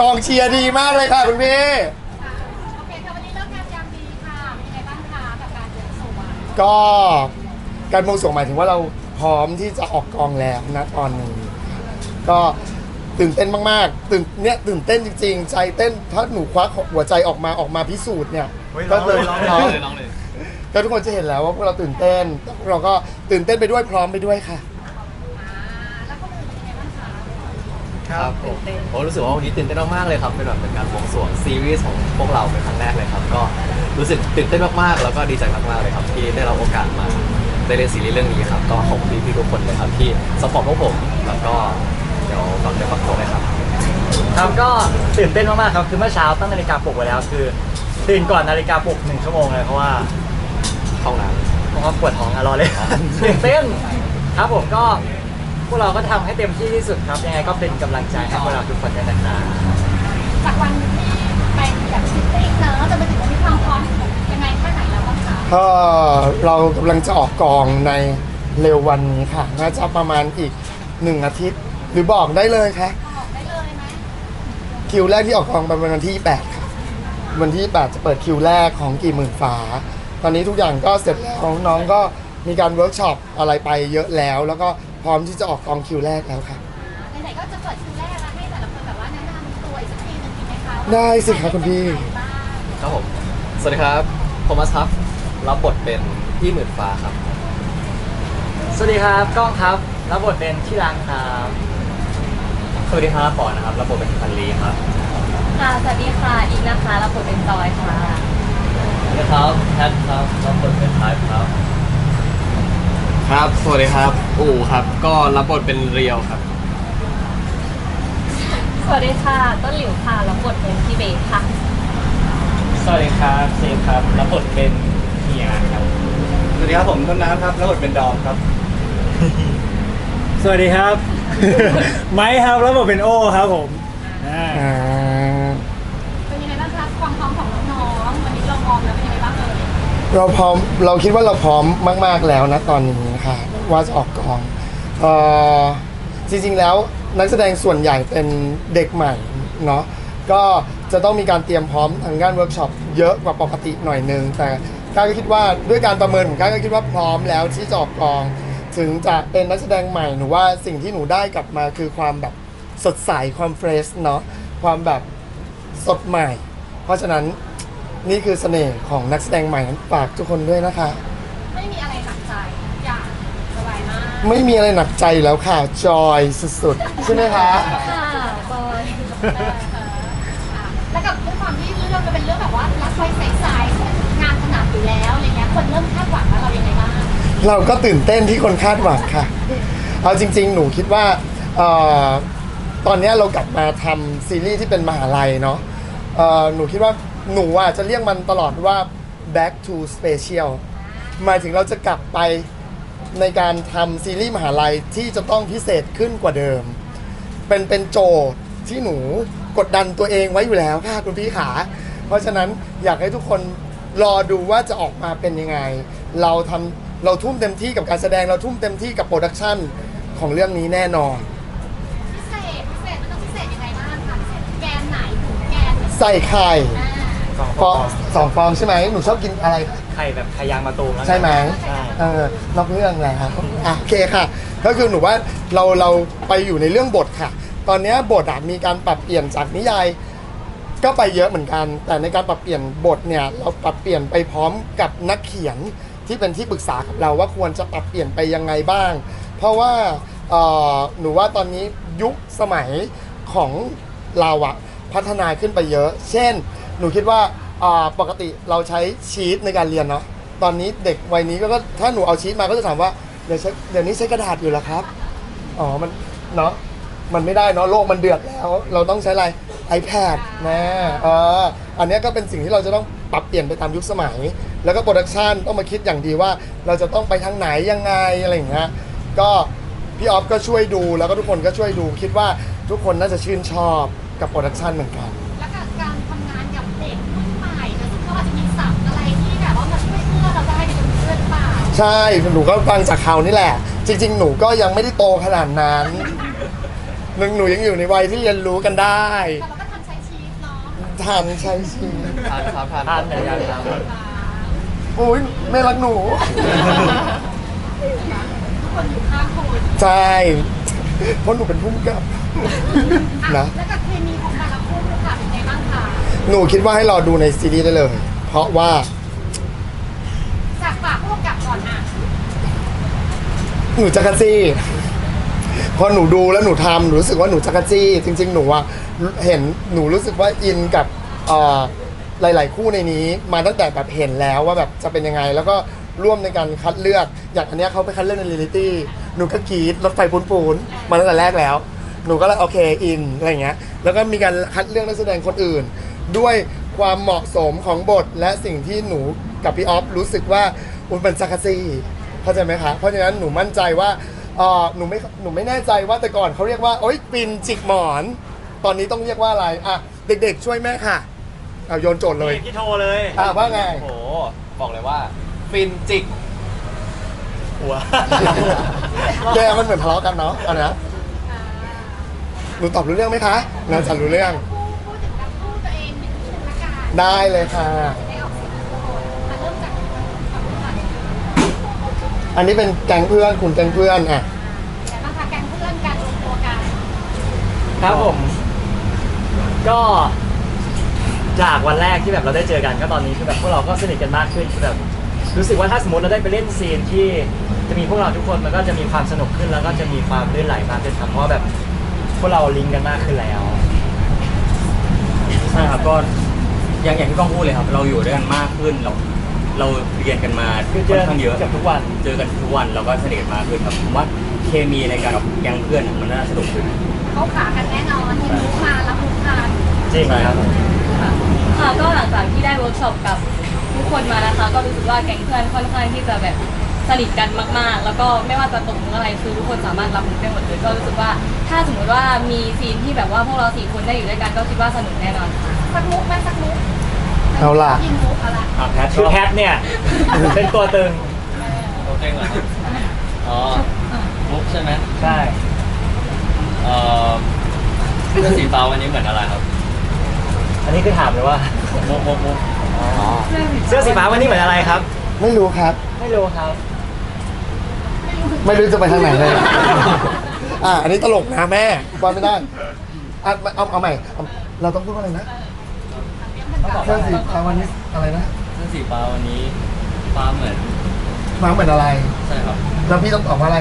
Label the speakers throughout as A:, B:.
A: กองเชียร์ดีมากเลยค่ะคุณพี่
B: โอเคค่ะวันนี้เลิกงานยามดีค่ะเป็นยังไงบ้างคะกับการเดินสวน
A: ก็การบวงสรวงหมายถึงว่าเราพร้อมที่จะออกกองแล้วนะตอนนี้ก็ตื่นเต้นมากๆตื่นเนี่ยตื่นเต้นจริง ๆ ใจเต้นถ้าหนูควักหัวใจออกมาออกมาพิสูจน์เนี่ยก็เลย
C: ร้องเลยร้องเลย
A: ก็ทุกคนจะเห็นแล้วว่าพวกเราตื่นเต้นเราก็ตื่นเต้นไปด้วยพร้อมไปด้วยค่ะ
B: อ่าแล้วคนอื่นเป็นยังไงบ้างคะ
C: ครับผมผมรู้สึกว่าวันนี้ตื่นเต้นมากๆเลยครับ เป็นแบบเป็นการบวงสรวงซีรีส์ของพวกเราเป็นครั้งแรกเลยครับ ก็รู้สึกตื่นเต้นมากๆ แล้วก็ดีใจมากๆเลยครับ ที่ได้รับโอกาสมาได้เล่นซีรีส์เรื่องนี้ครับ ก็ขอบคุณพี่ๆทุกคนเลยครับที่สปอร์ตพวกผม แล้วก็เดี๋ยวฝากเดี๋ยวฝากตัวเลยครับ
D: ครับก็ตื่นเต้นมากๆครับคือเมื่อเช้าตั้งนาฬิกาปลุกไว้แล้วคือตื่นก่อนนาฬิกาปลุกหนึ่งชั่วโมงเลยเพราะว่า
C: เข้าน้
D: เพราะว่าปวดท้องอะรอเลย ตื่นเต้นครับผมก็ พวกเราก็ทำให้เต็มที่ที่สุดครับยังไงก็เป็นกำลังใจให้พวกเราทุกคนด้วยนะครับ
B: จากวันที่ไปแบบสิบเอกเนอะจนมาถึงวันนี้ความพร้อมยังไงแค่ไหนแล้วบ้างคะ
A: ก็เรากำลังจะออกกองในเร็ววันนี้ค่ะ น่าจะประมาณอีกหนึ่งอาทิตย์ หรือบอกได้เลยคะ
B: บอกได้เลยไหม
A: คิวแรกที่ออกกองเป็นวันที่ 8 ค่ะ วันที่ 8 จะเปิดคิวแรกของกี่หมื่นฟ้า ตอนนี้ทุกอย่างก็เสร็จแล้วน้องก็มีการเวิร์กช็อปอะไรไปเยอะแล้ว แล้วก็ พร้อมที่จะออกกองคิวแรกแล้วค่ะ
B: ไหนๆก็จะเปิดคิวแรกแล้วให้แต่ละคนแบบว่าแนะนำตัวอีกสักทีหนึ่งดีไหมคะ
A: ได้สิครับคุณพี่
B: บ้างำ
C: ครับผม สวัสดีครับโทมัสครับ รับบทเป็นพี่หมื่นฟ้าครับ
D: สวัสดีครับก้องครับ รับบทเป็นที่รังครับ
C: สวัสดีครับปอนะครับ รับบทเป็นพันลีครับ
E: ค่ะสวัสดีค่ะอีกนะคะรับบทเป็นจอยค่ะ
C: สวัสดีครับแพทครับ รับบทเป็นไทป์ครับ
F: ครับ สวัสดีครับ อู๋ครับ ก็รับบทเป็นเรียวครับ
E: สวัสดีค่ะ ต้นหลิวค่ะ รับบทเป็นพี่เบสค่ะ
D: สวัสดีครับเซฟครับรับบทเป็นเฮียครับ
F: สวัสดีครับผมต้นน้ำครับรับบทเป็นดอมครับ
G: สวัสดีครับ ไม้ครับแล้วผมเป็นโอครับผมอ่า
A: อ่า
B: เป็นยังไงบ้างคะความพร้อมของน้องๆวันนี้เราพร้อมแล้วเป็นยังไงบ้าง
A: เราพร้อมเราคิดว่าเราพร้อมมาก ๆแล้วนะตอนนี้ค่ะว่าจะออกกองเออจริงๆแล้วนักแสดงส่วนใหญ่เป็นเด็กใหม่เนาะก็จะต้องมีการเตรียมพร้อมทางด้านเวิร์กช็อปเยอะกว่าปกติหน่อยนึง แต่ก้าก็คิดว่าด้วยการประเมินของก้าก็คิดว่าพร้อมแล้วที่จะออกกอง ถึงจะเป็นนักแสดงใหม่หนูว่าสิ่งที่หนูได้กลับมาคือความแบบสดใสความเฟรชเนาะความแบบสดใหม่ เพราะฉะนั้น นี่คือเสน่ห์ของนักแสดงใหม่นั้นฝากทุกคนด้วยนะคะ
B: ไม่มีอะไรหนักใจทุกอย่างสบายมาก
A: ไม่มีอะไรหนักใจแล้วค่ะ จอยสุดๆ ใช่ไหมคะ
E: ค่ะจอย
B: แล้วกับด้วยความที่เรื่องมันเป็นเรื่องแบบว่ารักไฟใสๆงานถนัดอยู่แล้วอะไรเงี้ยคนเริ่มคาดหวังแล้วเรายังไงบ้าง
A: เราก็ตื่นเต้นที่คนคาดหวังค่ะ เอาจริง ๆ หนูคิดว่าเอ่อตอนเนี้ยเรากลับมาทำซีรีส์ที่เป็นมหาลัยเนาะเอ่อหนูคิดว่า หนูอะจะเรียกมันตลอดว่า back to special หมายถึงเราจะกลับไปในการทำซีรีส์มหาลัยที่จะต้องพิเศษขึ้นกว่าเดิม เป็นเป็นโจทย์ที่หนูกดดันตัวเองไว้อยู่แล้วค่ะคุณพี่ขา เพราะฉะนั้นอยากให้ทุกคนรอดูว่าจะออกมาเป็นยังไง เราทำเราทุ่มเต็มที่กับการแสดงเราทุ่มเต็มที่กับโปรดักชันของเรื่องนี้แน่นอน
B: พิเศษพิเศษมันต้องพิเศษยังไงบ้างคะพิเศษแกนไหนถึงแกนไหน
A: ใส่ไข่
B: อ่า
A: ฟองสองฟองใช่ไหมหนูชอบกินอะไร
D: ไข่แบบไข่ยางมะตูมแล้วกัน
A: ใช่ไหม
D: ใช่
A: เออนอกเรื่องแล้วอะโอเคค่ะ ก็คือหนูว่าเราเราไปอยู่ในเรื่องบทค่ะ ตอนเนี้ยบทอะมีการปรับเปลี่ยนจากนิยาย ก็ไปเยอะเหมือนกัน แต่ในการปรับเปลี่ยนบทเนี่ยเราปรับเปลี่ยนไปพร้อมกับนักเขียนที่เป็นที่ปรึกษากับเราว่าควรจะปรับเปลี่ยนไปยังไงบ้าง เพราะว่าเอ่อหนูว่าตอนนี้ยุคสมัยของเราอะพัฒนาขึ้นไปเยอะ เช่น หนูคิดว่าอ่าปกติเราใช้ชีตในการเรียนเนาะตอนนี้เด็กวัยนี้ก็ก็ถ้าหนูเอาชีตมาก็จะถามว่าเดี๋ยวใช้เดี๋ยวนี้ใช้กระดาษอยู่แล้วครับอ๋อมันเนาะมันไม่ได้เนาะโลกมันเดือดแล้วเราต้องใช้อะไร iPad นะเอออันเนี้ยก็เป็นสิ่งที่เราจะต้องปรับเปลี่ยนไปตามยุคสมัย แล้วก็โปรดักชันต้องมาคิดอย่างดีว่า เราจะต้องไปทางไหนยังไงอะไรอย่างเงี้ยก็พี่ออฟก็ช่วยดูแล้วก็ทุกคนก็ช่วยดูคิดว่าทุกคนน่าจะชื่นชอบกับโปรดักชันเหมือนกัน
B: ใช่
A: หนูก็ฟังจากเขานี่แหละ จริง ๆ หนูก็ยังไม่ได้โตขนาดนั้นหนูหนูยังอยู่ในวัยที่เรียนรู้กันได้
B: แต่เราก็ทันใช้ชีวิตเนาะ
A: ทันใช้ชีวิต
C: ทานครับทาน
D: ทานเหมือนกันครับ
A: โอ้ยแม่รักหนู
B: ทุกคนอยู่ข้างคุณ
A: ใช่เพราะหนูเป็นผู้กำกับนะ
B: แล้วกับเคมีของแต่ละคู่ค่ะเป็นไงบ้างคะ
A: หนูคิดว่าให้รอดูในซีรีส์ได้เลย เพราะว่า
B: จากปากพวกกับก่อนอะ
A: หนูจักรจี้พอหนูดูแล้วหนูทำหนูรู้สึกว่าหนูจักรจี้ จริง ๆ หนูอะเห็นหนูรู้สึกว่าอินกับเอ่อหลาย ๆ คู่ในนี้ มาตั้งแต่แบบเห็นแล้วว่าแบบจะเป็นยังไง แล้วก็ร่วมในการคัดเลือก อย่างอันเนี้ยเขาไปคัดเลือกในเรียลิตี้หนูก็กรีดรถไฟปูนๆมาตั้งแต่แรกแล้ว หนูก็เลยโอเคอินอะไรอย่างเงี้ยแล้วก็มีการคัดเลือกนักแสดงคนอื่น ด้วยความเหมาะสมของบทและสิ่งที่หนูกับพี่ออฟรู้สึกว่ามันเป็นจักรจี้ เข้าใจไหมคะเพราะฉะนั้นหนูมั่นใจว่าเออหนูไม่หนูไม่แน่ใจว่าแต่ก่อนเขาเรียกว่าโอ๊ยปินจิกหมอน ตอนนี้ต้องเรียกว่าอะไรอะเด็กๆ ช่วยแม่ค่ะเอาโยนโจทย์เลย
D: พี่โทรเลย
A: อะว่าไง
C: โอ้โห บอกเลยว่า ฟินจิก
D: หัว
A: แกมันเหมือนทะเลาะกันเนาะเอานะหนูตอบรู้เรื่องไหมคะน่าจะรู้เรื่อง
B: คู่พูดถึงกับคู่ตัวเองเป็นผู้ชนะการ
A: ได้เลยค่ะ
B: อันนี้
A: เป็นแก๊งเพื่อนคุณแก๊งเพื่อนอะ
B: แต่บางคะแก๊งเพื่อนการรวมตัวกัน
D: ครับผม ก็ จากวันแรกที่แบบเราได้เจอกันก็ตอนนี้คือแบบพวกเราก็สนิทกันมากขึ้นคือแบบรู้สึกว่าถ้าสมมติเราได้ไปเล่นซีนที่จะมีพวกเราทุกคนมันก็จะมีความสนุกขึ้นแล้วก็จะมีความลื่นไหลมากขึ้นครับเพราะว่าแบบพวกเราลิงก์กันมากขึ้นแล้ว
F: ใช่ครับก็อย่างอย่างที่ก้องพูดเลยครับ เราอยู่ด้วยกันมากขึ้นเรา เราเรียนกันมา
D: คือเจ
F: ค่อ
D: อน
F: ข้างเยอะ
D: เกือบทุกวัน
F: เจอกันทุกวันเราก็สนิทกันมากขึ้นครับผมว่าเคมีในการกับแก๊งเพื่อนอะมันน่าสนุกขึ้น
B: เขาขากันแน่นอนที่มุกมารับมุกทาน
D: จริงครับ
E: ค่ะก็หลังจากที่ได้เวิร์กช็อปกับทุกคนมานะคะ ก็รู้สึกว่าแก๊งเพื่อนค่อนข้างที่จะแบบสนิทกันมาก ๆ แล้วก็ไม่ว่าจะตกมุกอะไรคือทุกคนสามารถรับมุกได้หมดเลยก็รู้สึกว่าถ้าสมมติว่ามีซีนที่แบบว่าพวกเราสี่คนได้อยู่ด้วยกันก็คิดว่าสนุกแน่นอนค่ะ
B: สักมุกไหมสักมุก
A: เอาล่ะ
B: ยิงมุกเอาละ
F: อะแพท
D: คือแพทเนี่ย เป็นตัวตึง
C: โอเคเหรอครับอ๋อมุกใช่ไหม
D: ใช่
C: เอ่อเสื้อสีฟ้าวันนี้เหมือนอะไรครับ
D: อันนี้คือถามเลยว่า
C: มุกมุกมุกอ๋อ
D: เสื้อสีฟ้าวันนี้เหมือนอะไรครับ
A: ไม่รู้ครับ
D: ไม่รู้ครับ
A: ไม่รู้จะไปทางไหนเลย อะ อันนี้ตลกนะแม่ว่าไม่ได้อะเอาเอาใหม่เอาเราต้องพูดว่าอะไรนะ เพื่อนสีฟ้าวันนี้อะไรนะ
C: เสื้อสีฟ้าวันนี้ฟ้าเหมือน
A: มาเหมือนอะไร
C: ใช่ครับ
A: แล้วพี่ต้องตอบว่าอะไร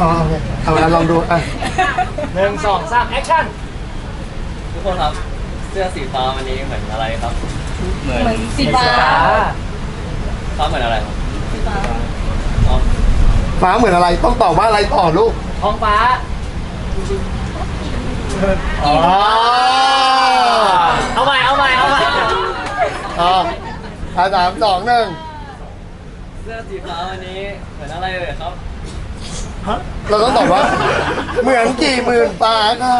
A: อ๋อโอเคเอาละลองดูอะ
D: หนึ่งสองสามแอคชั่น
C: ทุกคนครับ เสื้อสีฟ้าวันนี้เหมือนอะไรครับ
F: เหมือน
E: เหมือนสีฟ้า
C: ฟ้าเหมือนอะไรครับ
E: สีฟ้า
C: อ๋อ
A: ฟ้าเหมือนอะไรต้องตอบว่าอะไรต่อลูก
D: ท้องฟ้า
A: อ๋อ
D: เอาใหม่เอาใหม่เอาใหม่
A: อ๋ออะสามสองหนึ่ง
C: เสื้อสีฟ้าวันนี้เหมือนอะไรเลยครับ
A: เราต้องตอบว่า เหมือนกี่หมื่นฟ้าค่ะ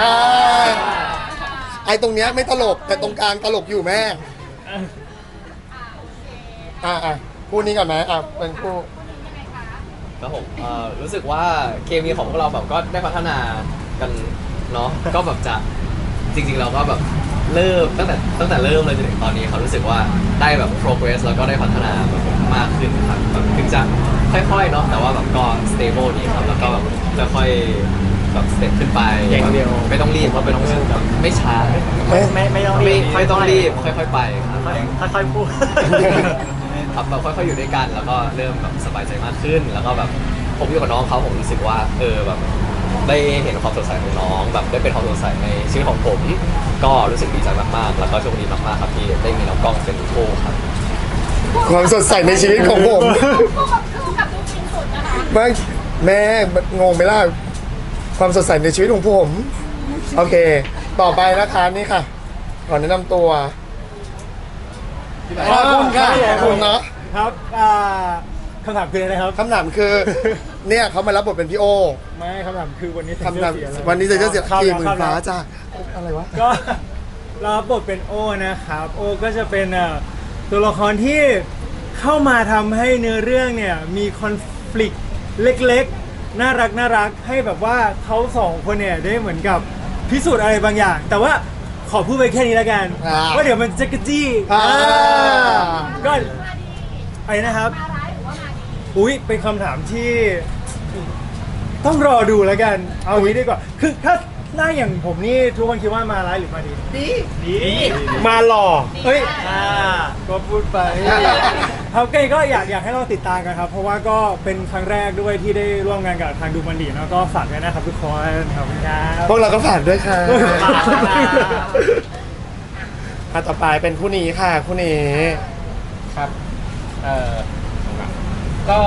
A: อ่าไอ้ตรงเนี้ยไม่ตลกแต่ตรงกลางตลกอยู่แม่อ่าอะคู่นี้ก่อนไหมอะเป็นคู่
C: ครับผมเอ่อรู้สึกว่าเคมีของพวกเราแบบก็ได้พัฒนากันเนาะ ก็แบบจะจริงๆเราก็แบบ เริ่มตั้งแต่ตั้งแต่เริ่มเลยจนถึงตอนนี้เขารู้สึกว่าได้แบบ progress แล้วก็ได้พัฒนาแบบมากขึ้นครับแบบถึงจะค่อยๆเนาะแต่ว่าแบบก็ stable ดีครับแล้วก็แบบค่อยๆแบบ step ขึ้นไป
D: อย่างเดียว
C: ไม่ต้องรีบครับไม่ต้องรีบแบบไม่ช้า
D: ไม่ไม่ไม่ต้อง
C: ไม่
D: รีบ
C: ไม่ต้องรีบค่อย ๆ ไปครับ
D: ค่อยค่อยๆพูด
C: ครับแบบค่อยๆอยู่ด้วยกัน แล้วก็เริ่มแบบสบายใจมากขึ้น แล้วก็แบบผมอยู่กับน้องเขาผมรู้สึกว่าเออแบบ ได้เห็นความสดใสของน้อง แบบได้เป็นความสดใสในชีวิตของผม ก็รู้สึกดีใจมากๆ แล้วก็โชคดีมากๆครับที่ได้มีน้องกล้องเป็นคู่ครับ
A: ความสดใสในชีวิตของผม
B: คู่กับคู่กับลูกจริงสุดนะคะ
A: ไม่แม่งงไหมล่ะความสดใสในชีวิตของผม โอเค ต่อไปนะคะนี่ค่ะก่อนแนะนำตัวขอบคุณค่ะขอบคุณเนาะ
G: ครับอ่า คำถามคืออะไรนะครับ
A: คำถามคือ เนี่ยเขามารับบทเป็นพี่โอ
G: ไม่คำถามคือวันนี้ใส่
A: คำ
G: เสื้
A: ถา
G: อ
A: ม
G: สีอะไร
A: วันนี้ใส่เสื้อสี
G: ข้าม
A: กี่
G: แล้ว
A: หมื่น
G: ข้าม
A: ฟ้า
G: แล้ว
A: จ้าอะไรวะ
G: ก็ รับบทเป็นโอนะครับ โอก็จะเป็นเอ่อตัวละครที่เข้ามาทำให้เนื้อเรื่องเนี่ย มีคอน FLICT เล็กๆ น่ารักน่ารักให้แบบว่าเขาสองคนเนี่ยได้เหมือนกับพิสูจน์อะไรบางอย่าง แต่ว่าขอพูดไปแค่นี้แล้วกัน
A: อ่า
G: ว่าเดี๋ยวมันจะกระจี้
A: อ่า
G: อ่าก็
B: มาดี
G: อะไรนะครับ
B: มาร้ายหรื อว่ามาดี
G: อุ้ยเป็นคำถามที่ ต้องรอดูแล้วกัน เอางี้ดีกว่า คือถ้าหน้าอย่างผมนี่ทุกคนคิดว่ามาร้ายหรือมาดี
A: ดี
G: ดี
A: มาหล่อ
G: เฮ้ย อ่า ก็พูดไป ครับก็ก็อยากอยากให้เราติดตามกันครับ เพราะว่าก็เป็นครั้งแรกด้วยที่ได้ร่วมงานกับทางดูมันดีแล้วก็ฝากด้วยนะครับทุกคนขอบคุณครับ
A: พวกเราก็ฝากด้วยค่ะ
H: ฝากครับ
A: อะต่อไปเป็นคู่นี้ค่ะคู่นี้
F: ครับ เอ่อ ก็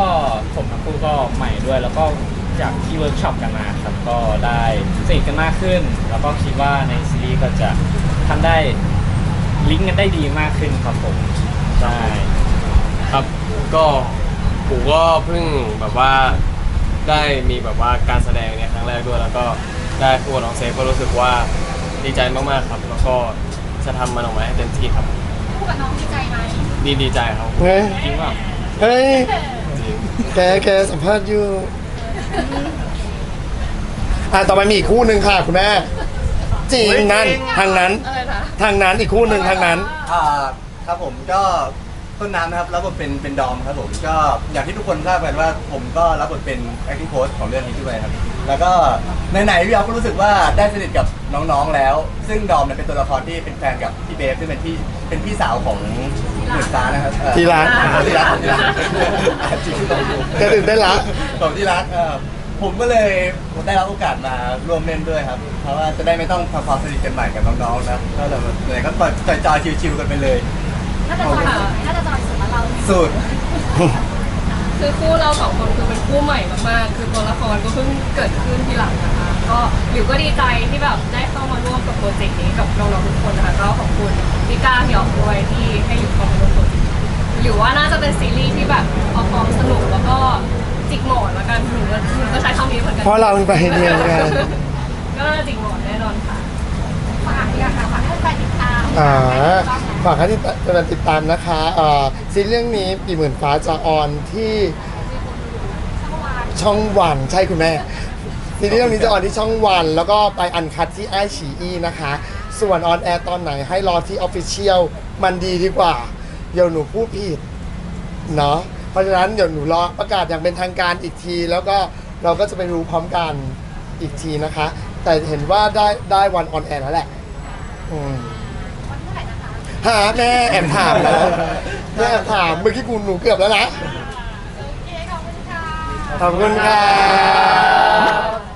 F: ผมทั้งคู่ก็ใหม่ด้วย แล้วก็จากที่เวิร์กช็อปกันมาครับก็ได้สนิทกันมากขึ้น แล้วก็คิดว่าในซีรีส์ก็จะทำได้ลิงก์กันได้ดีมากขึ้นครับผมใช่
I: ครับก็ผมก็เพิ่งแบบว่าได้มีแบบว่าการแสดงเนี่ยครั้งแรกด้วย แล้วก็ได้คู่กับน้องเซฟก็รู้สึกว่าดีใจมากๆครับ แล้วก็จะทำมันออกมาให้เต็มที่ครับ
B: คู่กับน้องดีใจไหม
I: ดีดีใจครับ
A: เฮ้ย
I: จริงเปล่า
A: เฮ้ย
I: จริง
A: แกแกสัมภาษณ์อยู่อะต่อไปมีอีกคู่หนึ่งค่ะคุณแม่จริงนั่นทางนั้น
J: อะไรนะ
A: ทางนั้นอีกคู่หนึ่งทางนั้น
K: อ่าครับผมก็ต้นน้ำนะครับรับบทเป็นเป็นดอมครับผมก็อย่างที่ทุกคนทราบกันว่าผมก็รับบทเป็น acting coach ของเรื่องนี้ด้วยครับ แล้วก็ไหนๆพี่ออฟก็รู้สึกว่าได้สนิทกับน้องๆแล้ว ซึ่งดอมเนี่ยเป็นตัวละครที่เป็นแฟนกับพี่เบฟซึ่งเป็นพี่เป็นพี่สาวของ หมื่นฟ้านะครับเอ่อ
A: ที่รัก
K: ที่รักของที่รักจริงต้องดู
A: แกตื่นได้นละ
K: ของที่รักเอ่อผมก็เลยได้รับโอกาสมาร่วมเล่นด้วยครับ เพราะว่าจะได้ไม่ต้องทำความสนิทกันใหม่กับน้องๆนะก็เลยเหนื่อยก็ปล่อยจอยๆชิวๆกันไปเลย
B: น่าจะจอยสุดน่าจะจอยสุดแล้วเรา
K: สุด
J: คือคู่เราสองคนคือเป็นคู่ใหม่มากๆ คือตัวละครก็เพิ่งเกิดขึ้นทีหลังนะคะ ก็หลิวก็ดีใจที่แบบได้เข้ามาร่วมกับโปรเจกต์นี้กับน้องๆทุกคนนะคะก็ขอบคุณพี่ก้าพี่ออกด้วยที่ให้หลิวเข้ามาร่วมโปรเจกต์นี้หลิวว่าน่าจะเป็นซีรีส์ที่แบบเอาความสนุกแล้วก็จิกหมอนแล้วกันหนูก็หนูก็ใช้คำนี้เหมือนกัน
A: เพราะเราเป็นไปเดียวกัน
J: ก็น่าจะจิกหมอนแน่นอนค่ะ
B: ฝากอยากฝากให้แฟนติดตาม
A: อ่า
B: ต้องนะ
A: ฝากให้ติดตามติดตามนะคะเอ่อซีรีส์เรื่องนี้ปีหมื่นฟ้าจะออนที่ช่องวันใช่คุณแม่ ซีรีส์เรื่องนี้จะออนที่ช่องวัน แล้วก็ไปอันคัดที่ไอฉีอีนะคะ ส่วนออนแอร์ตอนไหนให้รอที่ออฟฟิเชียลมันดีดีกว่า เดี๋ยวหนูพูดผิดเนาะเพราะฉะนั้นเดี๋ยวหนูรอประกาศอย่างเป็นทางการอีกที แล้วก็เราก็จะไปรู้พร้อมกันอีกทีนะคะ แต่เห็นว่าได้ได้วันออนแอร์แล้วแหละอืม
B: วันเท่าไหร่นะคะ
A: หาแม่แอบถามแล้วแม่แอบถามเมื่อกี้กูหนูเกือบแล้วนะ
B: โอเคขอบคุณค่ะ
A: ขอบคุณค่ะ